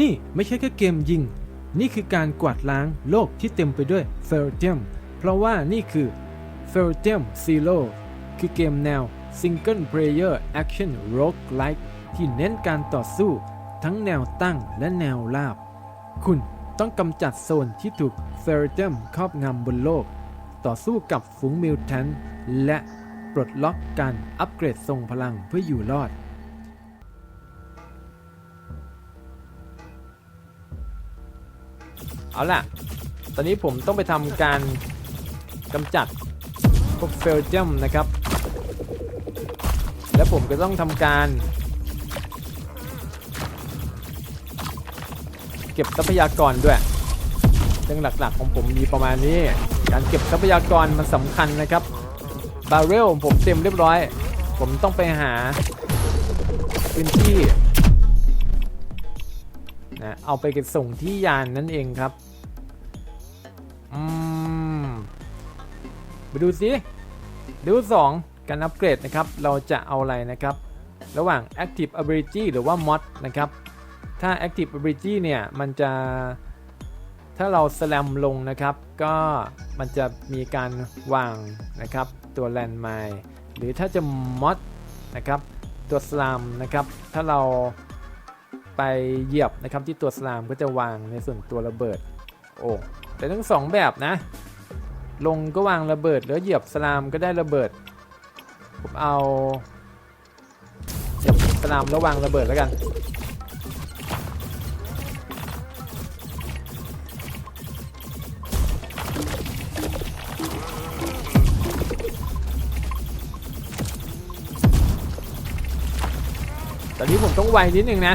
นี่ไม่ใช่แค่เกมยิง นี่คือการกวาดล้างโลกที่เต็มไปด้วยเฟลเ e มเพราะว่านี่คือเฟลเ e ม Zero คือเกมแนว Single Player Action Roguelike ที่เน้นการต่อสู้ทั้งแนวตั้งและแนวราบ คุณต้องกำจัดโซนที่ถูกเฟลเ e มครอบงำบนโลก ต่อสู้กับฝูงมิวแทนและปลดล็อกการอัปเกรดทรงพลังเพื่ออยู่รอด เอาล่ะ ตอนนี้ผมต้องไปทำการกำจัดพวกเฟลเจมนะครับ และผมก็ต้องทำการ เก็บทรัพยากรด้วยเรื่องหลักๆของผมมีประมาณนี้ การเก็บทรัพยากรมันสำคัญนะครับ บาร์เรลผมเต็มเรียบร้อย ผมต้องไปหาพื้นที่นะเอาไปเก็บส่งที่ยานนั่นเองครับ อืมมาดูสิดูสองการอัปเกรดนะครับ เราจะเอาอะไรนะครับ ระหว่าง Active Ability หรือว่า Mod นะครับ ถ้า Active Ability เนี่ย มันจะ ถ้าเราสแลมลงนะครับ ก็มันจะมีการวางนะครับ ตัวแลนด์ไมล์หรือถ้าจะมอดนะครับ ตัวสลามนะครับ ถ้าเราไปเหยียบนะครับที่ตัวสลามก็จะวางในส่วนตัวระเบิด โอ้ แต่ทั้งสองแบบนะ ลงก็วางระเบิดแล้วเหยียบสลามก็ได้ระเบิด ผมเอาเหยียบสลามแล้ววางระเบิดแล้วกันตอนนี้ผมต้องไวนิดนึงนะ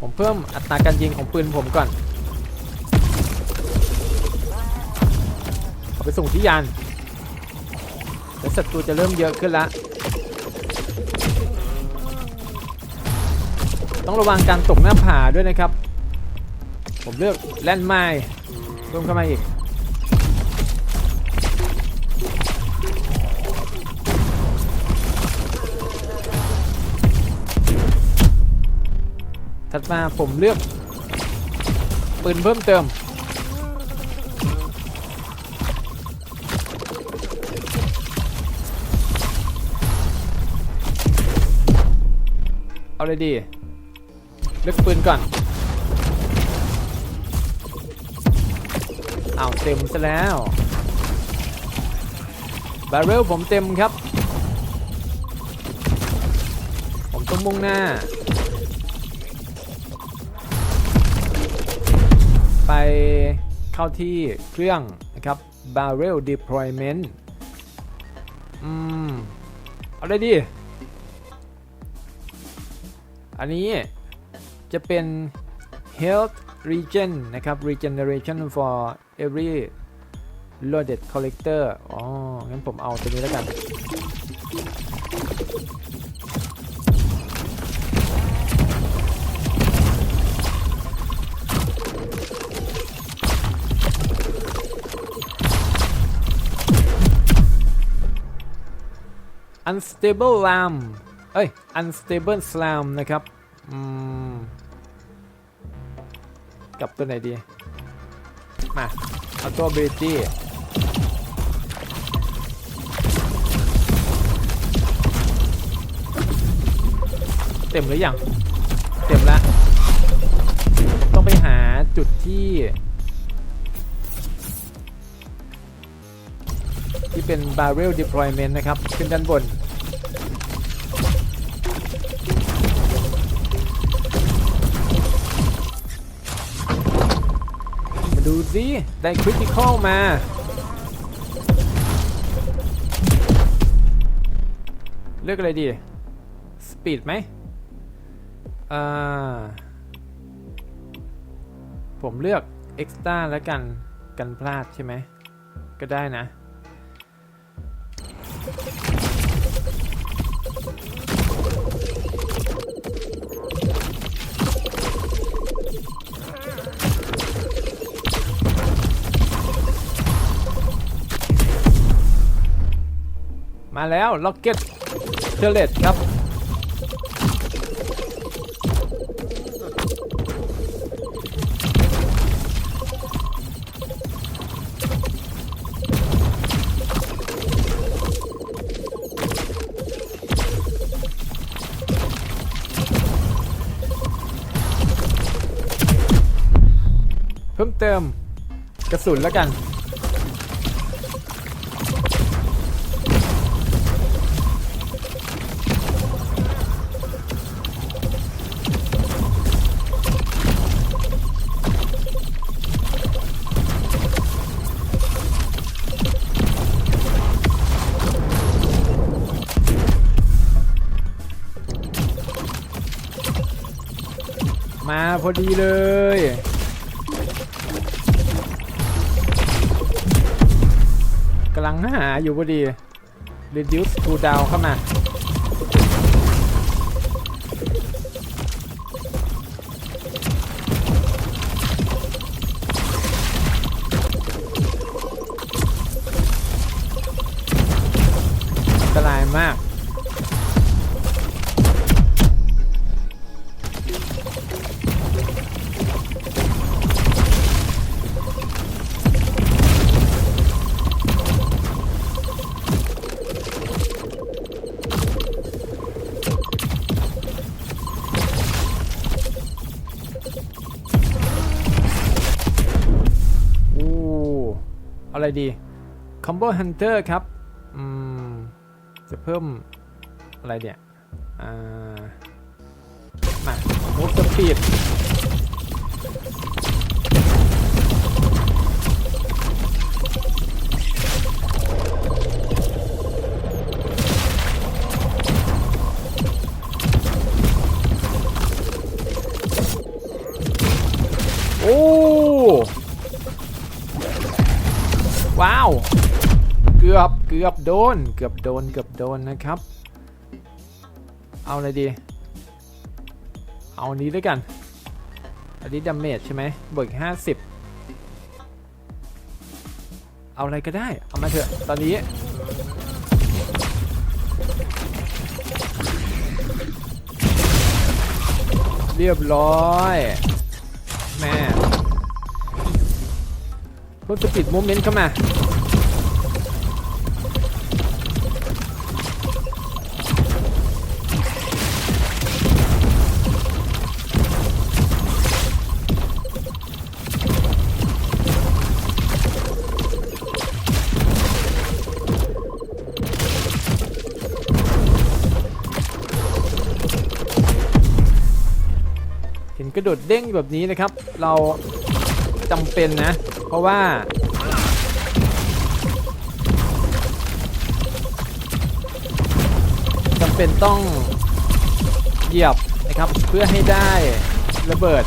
ผมเพิ่มอัตราการยิงของปืนผมก่อน ไปส่งที่ยานแล้วศัตรูจะเริ่มเยอะขึ้นละต้องระวังการตกหน้าผาด้วยนะครับ ผมเลือกแลนด์ไมล์เพิ่มเข้ามาอีก ถัดมาผมเลือกปืนเพิ่มเติม เอาเลยดีเลือกปืนก่อนเอาวเต็มซะแล้วบาร์เรลผมเต็มครับ ผมต้องมุ่งหน้า ไปเข้าที่เครื่องนะครับ barrel deployment อืม เอาเลยดิ อันนี้จะเป็น health regen นะครับ regeneration for every loaded collector อ๋อ งั้นผมเอาตัวนี้แล้วกัน unstable lam เอ้ย unstable slam นะครับ อืม กับตัวไหนดี มา เอาตัว ability เต็มหรือยัง เต็มแล้ว ต้องไปหาจุดที่ ที่เป็น barrel deployment นะครับ ขึ้นด้านบน ดูสิ ได้คริติคอลมา เลือกอะไรดี สปีดไหมอ่า ผมเลือกเอ็กซ์ต้าแล้วกัน กันพลาดใช่ไหม ก็ได้นะ มาแล้วล็อกเก็ตเทเลตครับ เพิ่มเติมกระสุนแล้วกัน อดีเลย กำลังหาอยู่พอดี reduce cooldown เข้ามา อะไรดี Combo Hunter ครับ อืม จะเพิ่มอะไรเนี่ย อ่า มา Move Speed กือบเกือบโดน เกือบโดน เกือบโดนนะครับ เอาอะไรดี เอาอันนี้ด้วยกัน อันนี้ดาเมจใช่ไหมบวกห้าสิบเอาอะไรก็ได้ เอามาเถอะ ตอนนี้ เรียบร้อยแม่เพิ่มสปีดโมเมนต์เข้ามา กระโดดเด้งแบบนี้นะครับ เราจำเป็นนะ เพราะว่าจำเป็นต้องเหยียบนะครับเพื่อให้ได้ระเบิด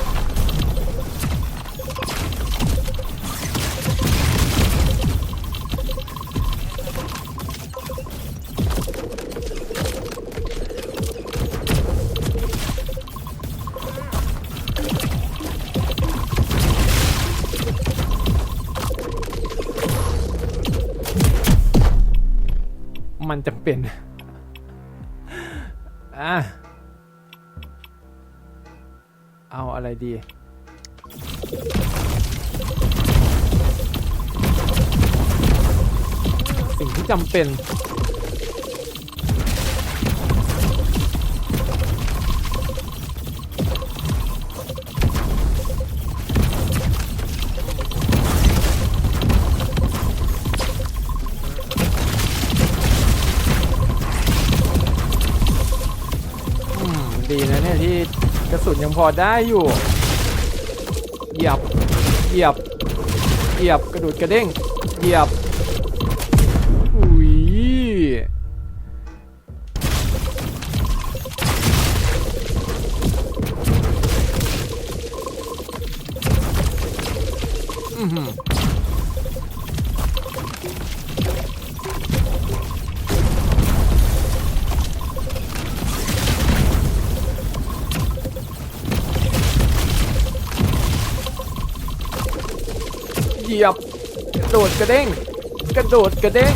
มันจำเป็น อะ เอาอะไรดี สิ่งที่จำเป็น อได้อยู่ เหยียบ เหยียบ เหยียบกระดูดกระเด้ง เหยียบอุ้ยอือหือ ยียบ กระโดดกระเด้ง กระโดดกระเด้ง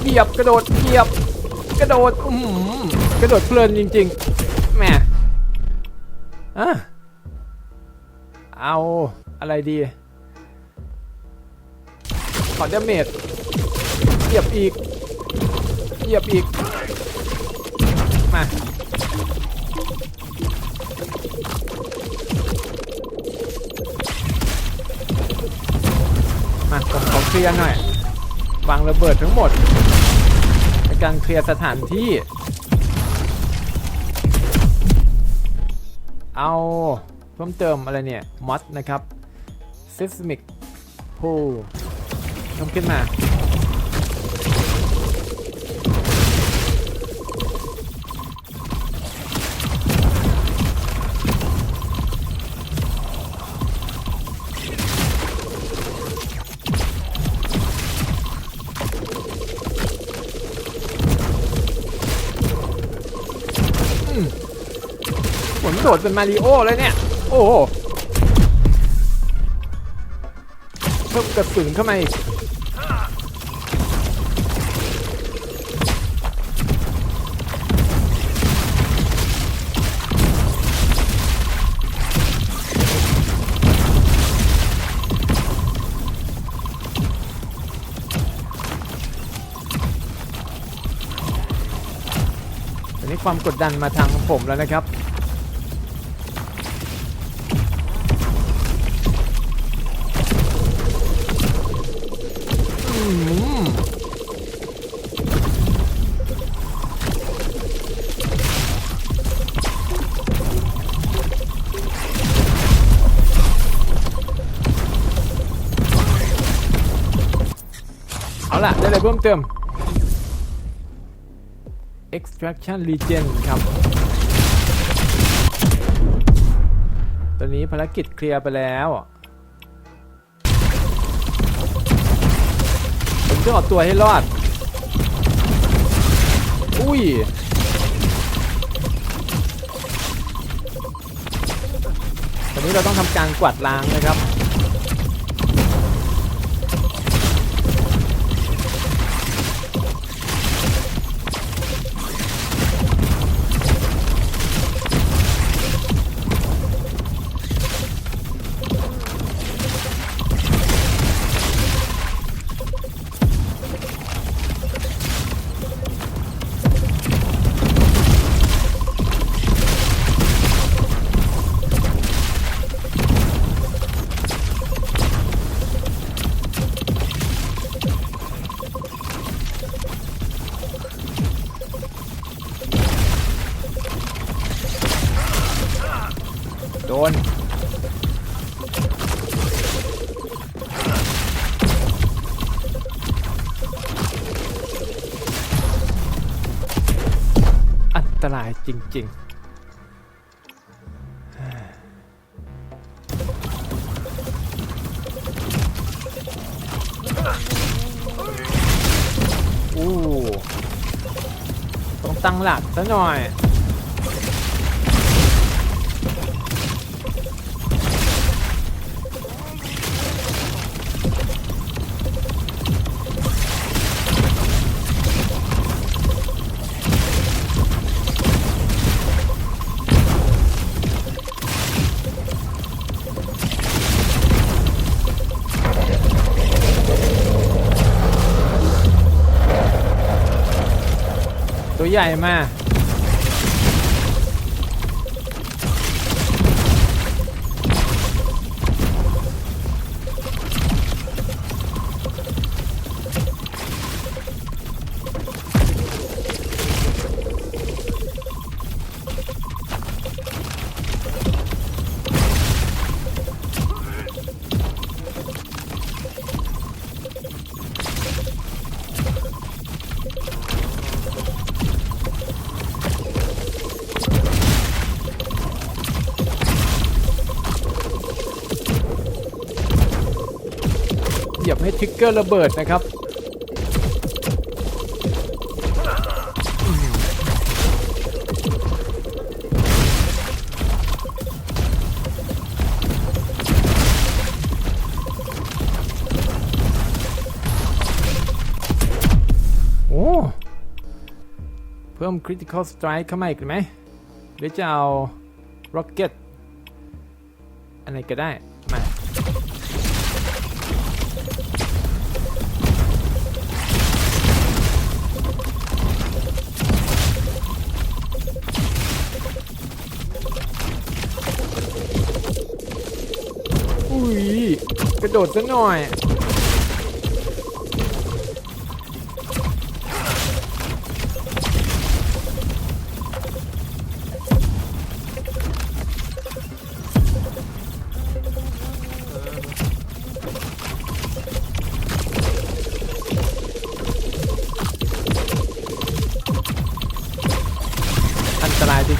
เหยียบกระโดดเหยียบ กระโดดอืมกระโดดเพลินจริงๆแหมอะเอาอะไรดี ขอดาเมจเหยียบอีกเหยียบอีก มา มาผมขอเคลียร์หน่อยวางระเบิดทั้งหมดในการเคลียร์สถานที่ เอาเพิ่มเติมอะไรเนี่ยมอสนะครับ seismic pool เพิ่มขึ้นมาฝนโดดเป็นมาริโอเลยเนี่ย โอ้โหเพิ่มกระสุนเข้ามาอีก นนี้ความกดดันมาทางผมแล้วนะครับ เอาล่ะ ได้เลยเพิ่มเติม extraction regen ครับ ตอนนี้ภารกิจเคลียร์ไปแล้วผมต้องเอาตัวให้รอด อุ้ยตอนนี้เราต้องทำการกวาดล้างนะครับ โดน อันตรายจริง ๆอู้ต้องตั้งหลักซะหน่อย ใหญ่มา เหยียบให้ทริกเกอร์ระเบิดนะครับโอ้เพิ่ม Critical Strike เข้ามาอีกไหมหรือจะเอา Rocket อันไหนก็ได้ มา อุ้ยกระโดดซะหน่อย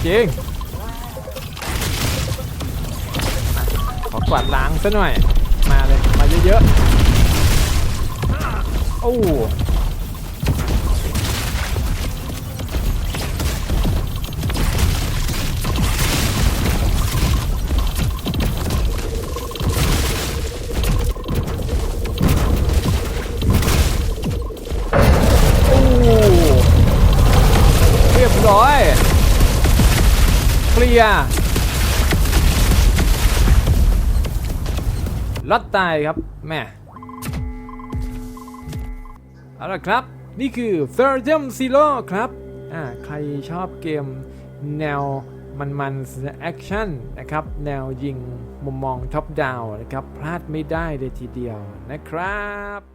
จริงขอกวาดล้างซะหน่อย มาเลย มาเยอะๆ โอ้ร้อย ยร์ลัดตายครับแม่เอาละครับ นี่คือ f e r d u m Zero ครับอ่าใครชอบเกมแนวมันมันแอคชั่นนะครับ แนวยิงมุมมองท็อปดาวนะครับ พลาดไม่ได้เลยทีเดียวนะครับ